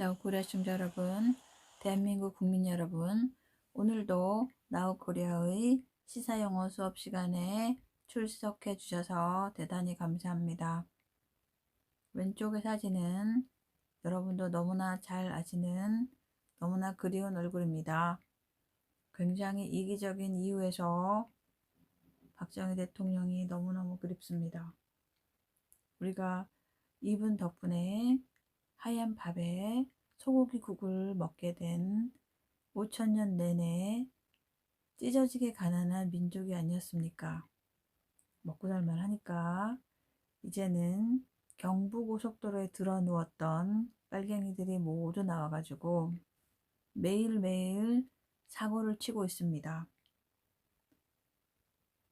나우 코리아 시청자 여러분, 대한민국 국민 여러분, 오늘도 나우 코리아의 시사 영어 수업 시간에 출석해 주셔서 대단히 감사합니다. 왼쪽의 사진은 여러분도 너무나 잘 아시는 너무나 그리운 얼굴입니다. 굉장히 이기적인 이유에서 박정희 대통령이 너무너무 그립습니다. 우리가 이분 덕분에 하얀 밥에 소고기 국을 먹게 된 5천년 내내 찢어지게 가난한 민족이 아니었습니까? 먹고 살만 하니까 이제는 경부고속도로에 들어 누웠던 빨갱이들이 모두 나와가지고 매일매일 사고를 치고 있습니다.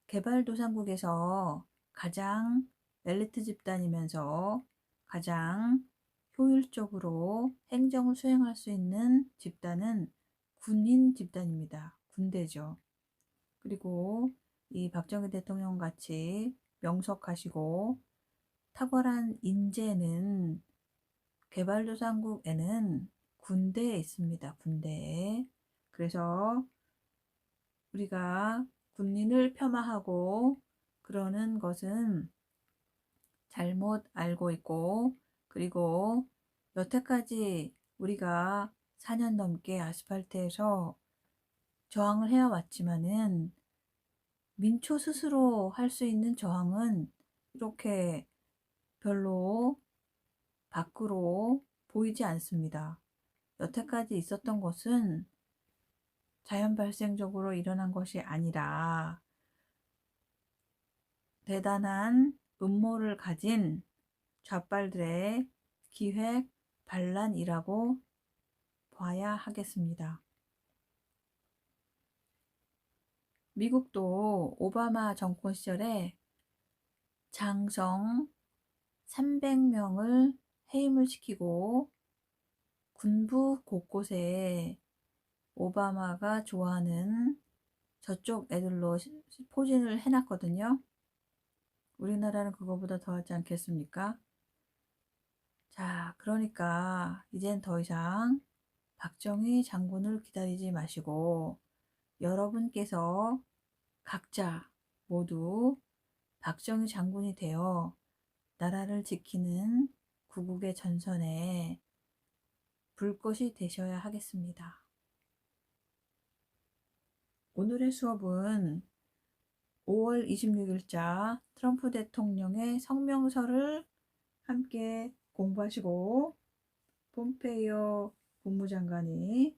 개발도상국에서 가장 엘리트 집단이면서 가장 효율적으로 행정을 수행할 수 있는 집단은 군인 집단입니다. 군대죠. 그리고 이 박정희 대통령 같이 명석하시고 탁월한 인재는 개발도상국에는 군대에 있습니다. 군대에. 그래서 우리가 군인을 폄하하고 그러는 것은 잘못 알고 있고 그리고 여태까지 우리가 4년 넘게 아스팔트에서 저항을 해왔지만은 민초 스스로 할 수 있는 저항은 이렇게 별로 밖으로 보이지 않습니다. 여태까지 있었던 것은 자연 발생적으로 일어난 것이 아니라 대단한 음모를 가진 좌빨들의 기획 반란이라고 봐야 하겠습니다. 미국도 오바마 정권 시절에 장성 300명을 해임을 시키고 군부 곳곳에 오바마가 좋아하는 저쪽 애들로 포진을 해놨거든요. 우리나라는 그거보다 더 하지 않겠습니까? 자, 그러니까 이젠 더 이상 박정희 장군을 기다리지 마시고 여러분께서 각자 모두 박정희 장군이 되어 나라를 지키는 구국의 전선에 불꽃이 되셔야 하겠습니다. 오늘의 수업은 5월 26일자 트럼프 대통령의 성명서를 함께 공부하시고 폼페이오 국무장관이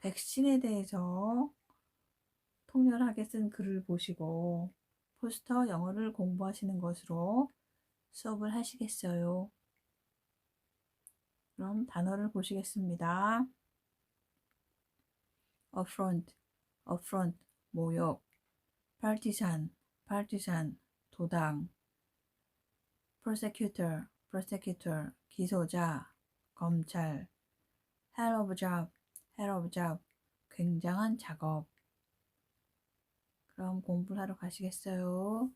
백신에 대해서 통렬하게 쓴 글을 보시고 포스터 영어를 공부하시는 것으로 수업을 하시겠어요. 그럼 단어를 보시겠습니다. affront, affront, 모욕, partisan, partisan, 도당, prosecutor, prosecutor, 기소자, 검찰, hell of job, hell of job, 굉장한 작업. 그럼 공부를 하러 가시겠어요?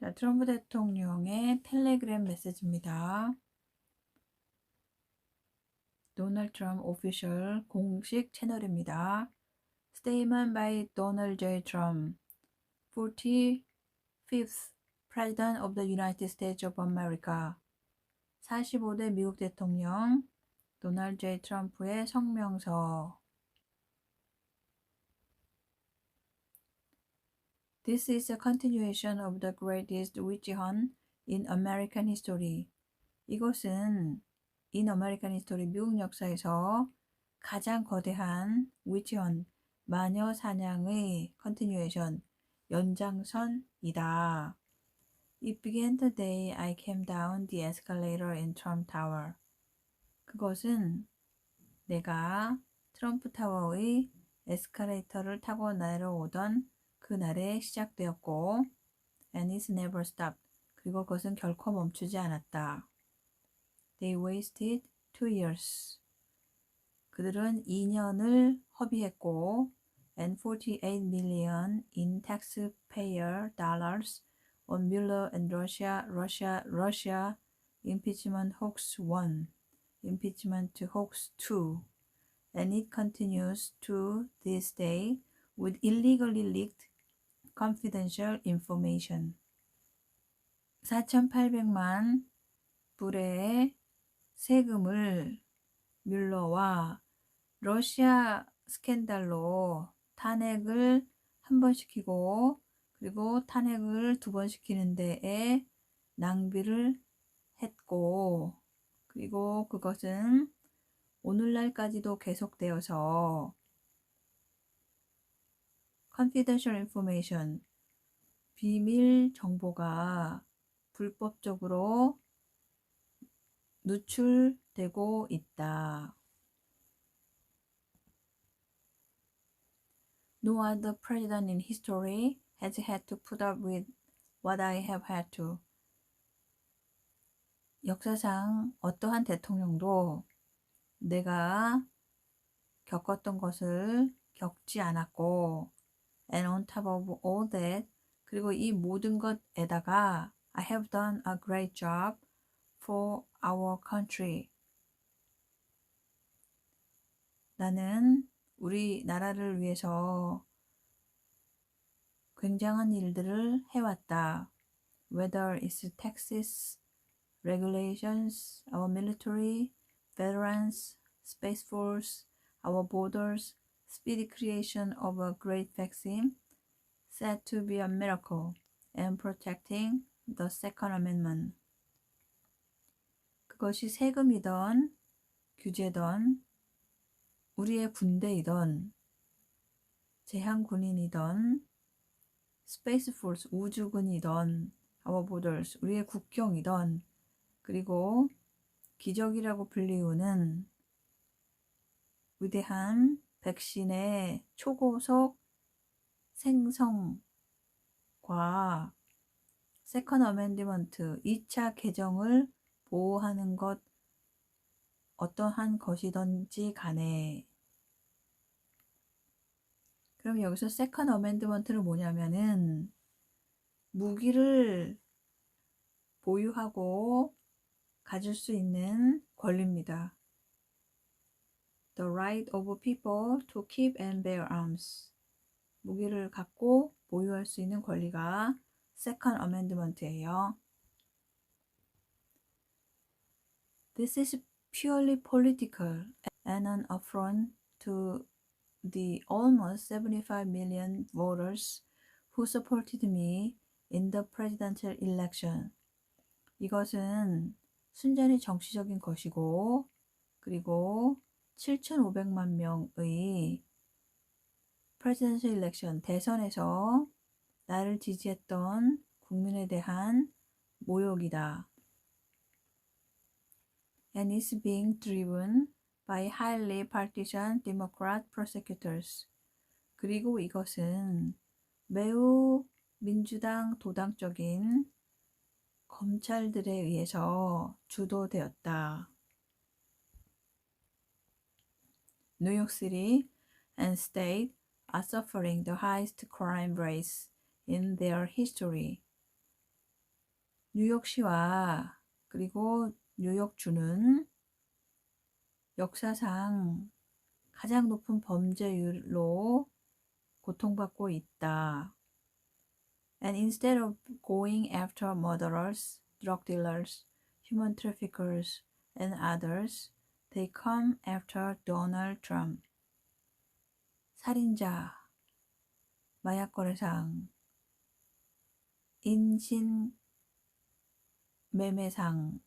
자, 트럼프 대통령의 텔레그램 메시지입니다. 도널드 트럼프 오피셜 공식 채널입니다. Statement by Donald J. Trump, 45th President of the United States of America. 45대 미국 대통령 도널드 J. 트럼프의 성명서. This is a continuation of the greatest witch hunt in American history. 이것은 in American history 미국 역사에서 가장 거대한 witch hunt 마녀 사냥의 continuation 연장선이다. It began the day I came down the escalator in Trump Tower. 그것은 내가 트럼프 타워의 에스컬레이터를 타고 내려오던 그날에 시작되었고 and it's never stopped. 그리고 그것은 결코 멈추지 않았다. They wasted two years. 그들은 2년을 허비했고 and 48 million in taxpayer dollars on Mueller and Russia, Russia, Russia impeachment hoax one. impeachment hoax 2 and it continues to this day with illegally leaked confidential information. 4,800만 불의 세금을 뮬러와 러시아 스캔들로 탄핵을 한 번 시키고 그리고 탄핵을 두 번 시키는 데에 낭비를 했고 그리고 그것은 오늘날까지도 계속되어서 confidential information 비밀 정보가 불법적으로 누출되고 있다. No other president in history has had to put up with what I have had to. 역사상 어떠한 대통령도 내가 겪었던 것을 겪지 않았고 and on top of all that 그리고 이 모든 것에다가 I have done a great job for our country. 나는 우리 나라를 위해서 굉장한 일들을 해왔다. Whether it's taxes, regulations, our military, veterans, space force, our borders, speedy creation of a great vaccine, said to be a miracle, and protecting the Second Amendment. 그것이 세금이던 규제던 우리의 군대이던 제한군인이던 스페이스 포스 우주군이던 our borders 우리의 국경이던 그리고 기적이라고 불리우는 위대한 백신의 초고속 생성과 세컨 어멘디먼트 2차 개정을 보호하는 것 어떠한 것이든지 간에 그럼 여기서 세컨 어멘드먼트는 뭐냐면은 무기를 보유하고 가질 수 있는 권리입니다. The right of people to keep and bear arms. 무기를 갖고 보유할 수 있는 권리가 세컨 어멘드먼트예요. This is purely political and an affront to the almost 75 million voters who supported me in the presidential election. 이것은 순전히 정치적인 것이고, 그리고 7,500만 명의 presidential election 대선에서 나를 지지했던 국민에 대한 모욕이다. And is being driven by highly partisan Democrat prosecutors. 그리고 이것은 매우 민주당 도당적인 검찰들에 의해서 주도되었다. York City and state are suffering the highest crime rates in their history. 뉴욕시와 그리고 뉴욕주는 역사상 가장 높은 범죄율로 고통받고 있다. And instead of going after murderers, drug dealers, human traffickers, and others, they come after Donald Trump. 살인자, 마약 거래상, 인신 매매상,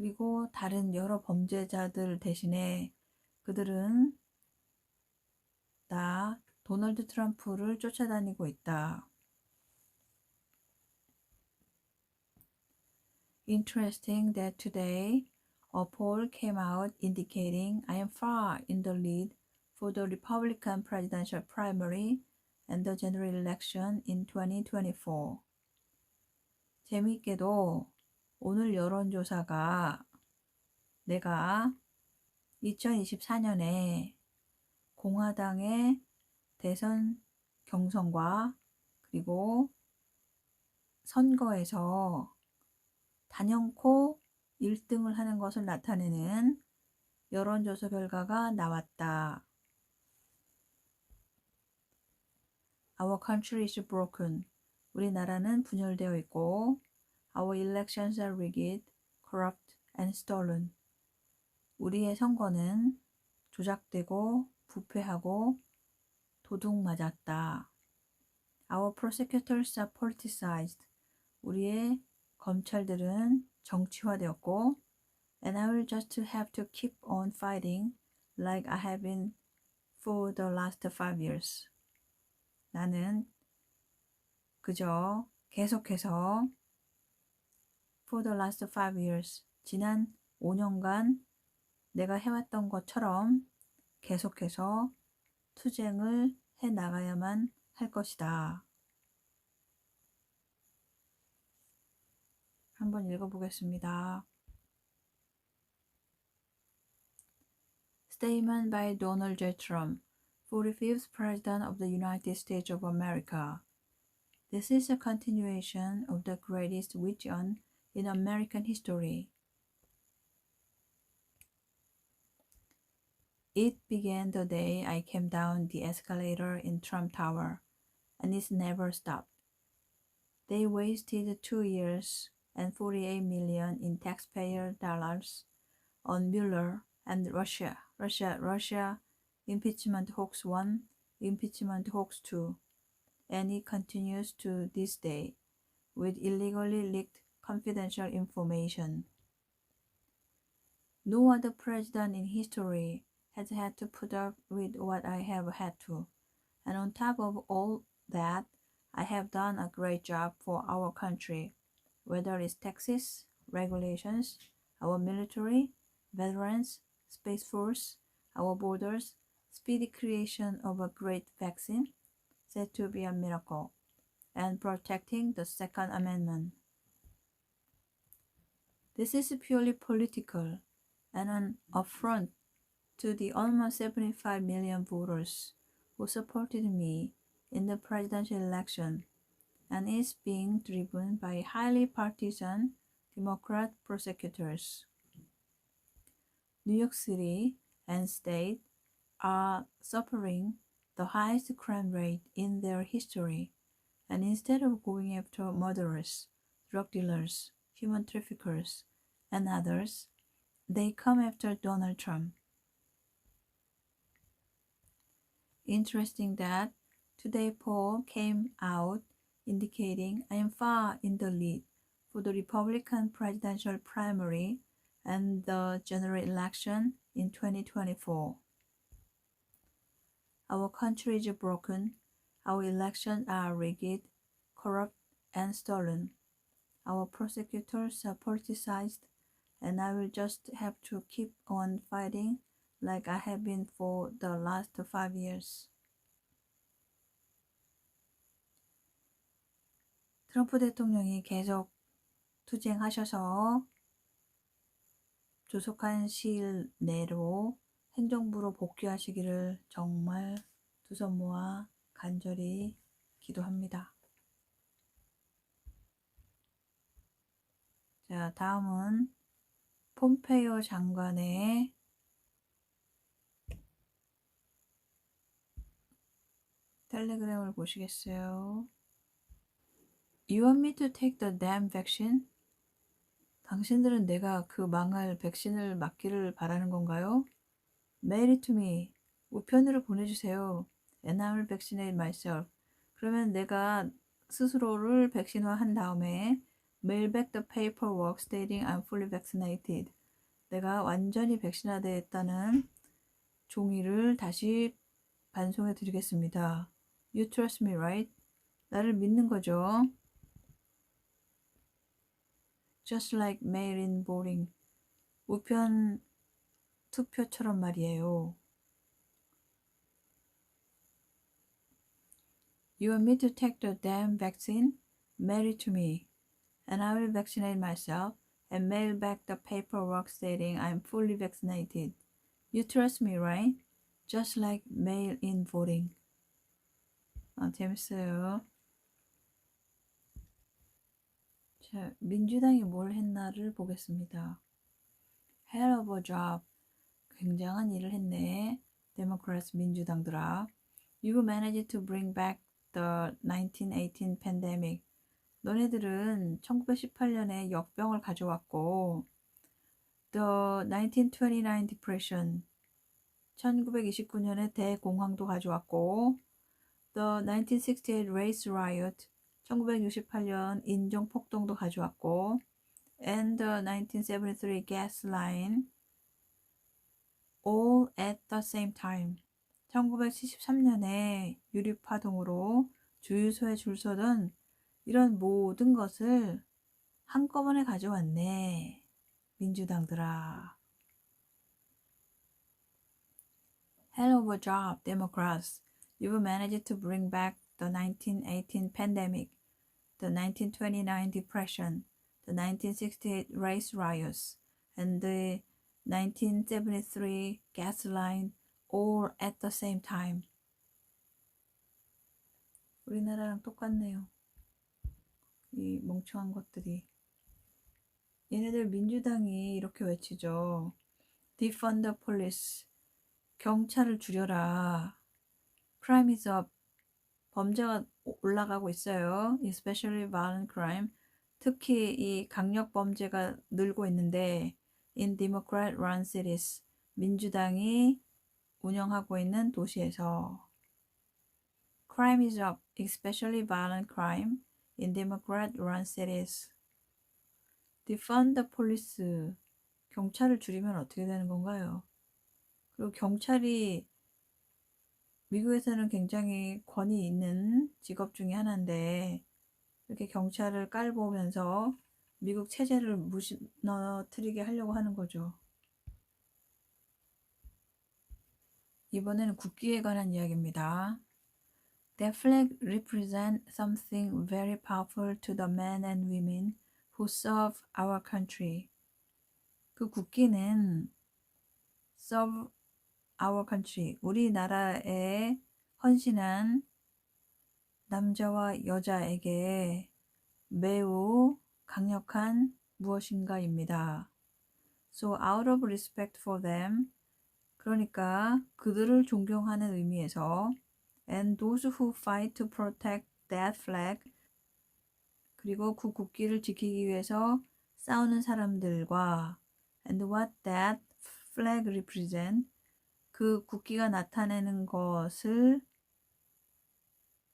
그리고 다른 여러 범죄자들 대신에 그들은 나 도널드 트럼프를 쫓아다니고 있다. Interesting that today a poll came out indicating I am far in the lead for the Republican presidential primary and the general election in 2024. 재미있게도 오늘 여론조사가 내가 2024년에 공화당의 대선 경선과 그리고 선거에서 단연코 1등을 하는 것을 나타내는 여론조사 결과가 나왔다. Our country is broken. 우리나라는 분열되어 있고 Our elections are rigged, corrupt and stolen. 우리의 선거는 조작되고 부패하고 도둑 맞았다. Our prosecutors are politicized. 우리의 검찰들은 정치화되었고 and I will just have to keep on fighting like I have been for the last five years. 나는 그저 계속해서 for the last five years 지난 5년간 내가 해왔던 것처럼 계속해서 투쟁을 해 나가야만 할 것이다. 한번 읽어보겠습니다. Statement by Donald J. Trump, 45th President of the United States of America. This is a continuation of the greatest vision in American history. It began the day I came down the escalator in Trump Tower, and it's never stopped. They wasted two years and 48 million in taxpayer dollars on Mueller and Russia, Russia, Russia, impeachment hoax 1, impeachment hoax 2, and it continues to this day with illegally leaked confidential information. No other president in history has had to put up with what I have had to. And on top of all that, I have done a great job for our country, whether it's taxes, regulations, our military, veterans, Space Force, our borders, speedy creation of a great vaccine, said to be a miracle, and protecting the Second Amendment. This is purely political and an affront to the almost 75 million voters who supported me in the presidential election and is being driven by highly partisan Democrat prosecutors. New York City and state are suffering the highest crime rate in their history, and instead of going after murderers, drug dealers, human traffickers, and others, they come after Donald Trump. Interesting that today poll came out indicating I am far in the lead for the Republican presidential primary and the general election in 2024. Our country is broken. Our elections are rigged, corrupt, and stolen. Our prosecutors are politicized, and I will just have to keep on fighting like I have been for the last five years. 트럼프 대통령이 계속 투쟁하셔서 조속한 시일 내로 행정부로 복귀하시기를 정말 두 손 모아 간절히 기도합니다. 자, 다음은 폼페이오 장관의 텔레그램을 보시겠어요? You want me to take the damn vaccine? 당신들은 내가 그 망할 백신을 맞기를 바라는 건가요? Mail it to me. 우편으로 보내주세요. And I will vaccinate myself. 그러면 내가 스스로를 백신화한 다음에 mail back the paperwork stating I'm fully vaccinated. 내가 완전히 백신화됐다는 종이를 다시 반송해 드리겠습니다. You trust me, right? 나를 믿는 거죠. Just like mail-in voting. 우편 투표처럼 말이에요. You want me to take the damn vaccine? Mail it to me, and I will vaccinate myself and mail back the paperwork stating I'm fully vaccinated. You trust me, right? Just like mail-in voting. 아, 재밌어요. 자, 민주당이 뭘 했나를 보겠습니다. Hell of a job. 굉장한 일을 했네. Democrats 민주당들아. You managed to bring back the 1918 pandemic. 너네들은 1918년에 역병을 가져왔고 the 1929 depression 1929년에 대공황도 가져왔고 the 1968 race riot 1968년 인종폭동도 가져왔고 and the 1973 gas line all at the same time 1973년에 유류파동으로 주유소에 줄 서던 이런 모든 것을 한꺼번에 가져왔네. 민주당들아. Hell of a job, Democrats. You've managed to bring back the 1918 pandemic, the 1929 depression, the 1968 race riots, and the 1973 gas line all at the same time. 우리나라랑 똑같네요. 이 멍청한 것들이. 얘네들 민주당이 이렇게 외치죠. Defund the police. 경찰을 줄여라. Crime is up. 범죄가 올라가고 있어요. Especially violent crime. 특히 이 강력 범죄가 늘고 있는데 in Democrat run cities. 민주당이 운영하고 있는 도시에서 Crime is up, especially violent crime in Democrat run cities. Defund the police. 경찰을 줄이면 어떻게 되는 건가요? 그리고 경찰이 미국에서는 굉장히 권위 있는 직업 중에 하나인데 이렇게 경찰을 깔보면서 미국 체제를 무너뜨리게 하려고 하는 거죠. 이번에는 국기에 관한 이야기입니다. That flag represents something very powerful to the men and women who serve our country. 그 국기는 serve our country, 우리나라에 헌신한 남자와 여자에게 매우 강력한 무엇인가입니다. So out of respect for them, 그러니까 그들을 존경하는 의미에서 and those who fight to protect that flag 그리고 그 국기를 지키기 위해서 싸우는 사람들과 and what that flag represent 그 국기가 나타내는 것을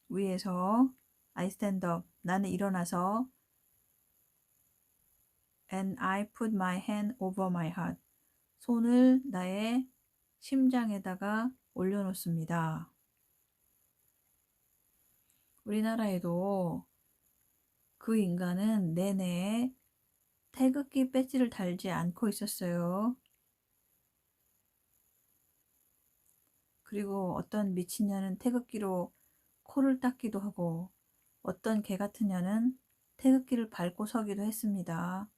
위해서 I stand up 나는 일어나서 and I put my hand over my heart 손을 나의 심장에다가 올려놓습니다. 우리나라에도 그 인간은 내내 태극기 배지를 달지 않고 있었어요. 그리고 어떤 미친년은 태극기로 코를 닦기도 하고 어떤 개 같은 년은 태극기를 밟고 서기도 했습니다.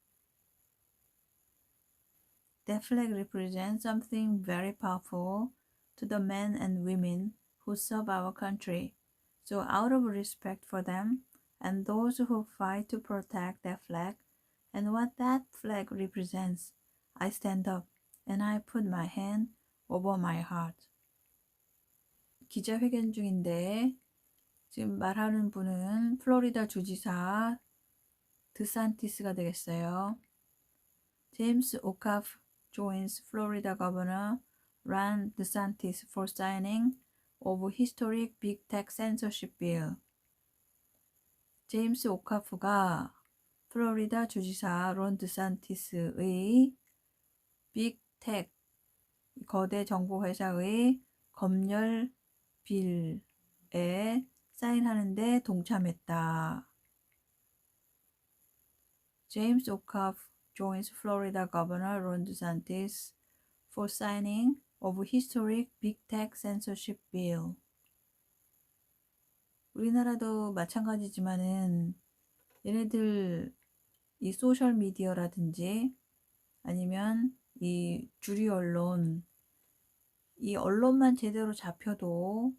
That flag represents something very powerful to the men and women who serve our country. So, out of respect for them and those who fight to protect that flag and what that flag represents, I stand up and I put my hand over my heart. 기자회견 중인데 지금 말하는 분은 플로리다 주지사 드산티스가 되겠어요. 제임스 오카프 joins Florida Governor Ron DeSantis for signing of historic big tech censorship bill. 제임스 오카프가 플로리다 주지사 론 드산티스의 빅텍 거대 정보 회사의 검열 빌에 사인하는데 동참했다. 제임스 오카프 joins Florida Governor Ron DeSantis for signing of historic big tech censorship bill. 우리나라도 마찬가지지만은 얘네들 이 소셜 미디어라든지 아니면 이 주류 언론 이 언론만 제대로 잡혀도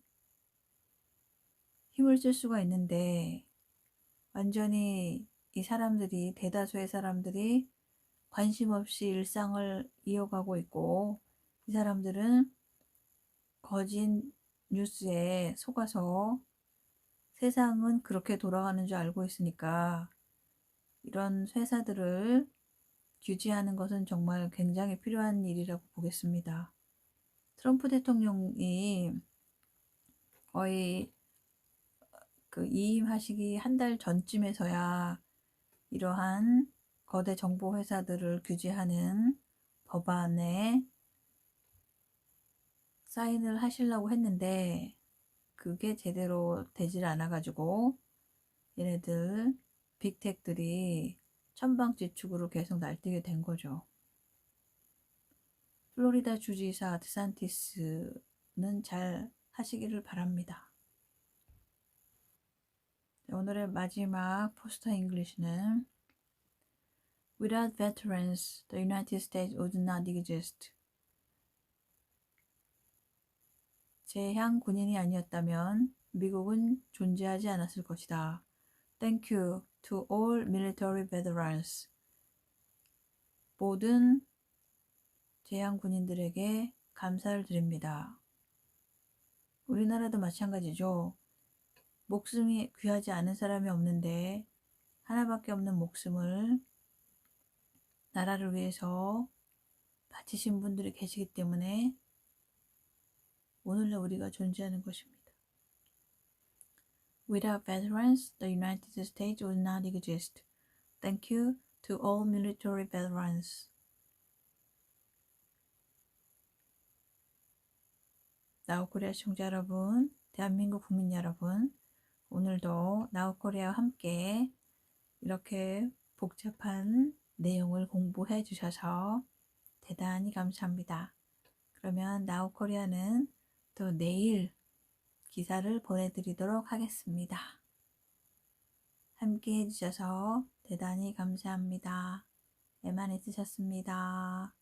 힘을 쓸 수가 있는데 완전히 이 사람들이 대다수의 사람들이 관심 없이 일상을 이어가고 있고 이 사람들은 거짓 뉴스에 속아서 세상은 그렇게 돌아가는 줄 알고 있으니까 이런 회사들을 규제하는 것은 정말 굉장히 필요한 일이라고 보겠습니다. 트럼프 대통령이 거의 그 이임하시기 한 달 전쯤에서야 이러한 거대 정보 회사들을 규제하는 법안에 사인을 하시려고 했는데 그게 제대로 되질 않아 가지고 얘네들 빅텍들이 천방지축으로 계속 날뛰게 된 거죠. 플로리다 주지사 드산티스는 잘 하시기를 바랍니다. 오늘의 마지막 포스터 잉글리시는 Without veterans, the United States would not exist. 제향 군인이 아니었다면 미국은 존재하지 않았을 것이다. Thank you to all military veterans. 모든 제향 군인들에게 감사를 드립니다. 우리나라도 마찬가지죠. 목숨이 귀하지 않은 사람이 없는데 하나밖에 없는 목숨을 나라를 위해서 바치신 분들이 계시기 때문에 오늘날 우리가 존재하는 것입니다. Without veterans, the United States would not exist. Thank you to all military veterans. 나우코리아 시청자 여러분, 대한민국 국민 여러분, 오늘도 나우코리아와 함께 이렇게 복잡한 내용을 공부해 주셔서 대단히 감사합니다. 그러면 나우코리아는 또 내일 기사를 보내드리도록 하겠습니다. 함께 해주셔서 대단히 감사합니다. 애만 있으셨습니다.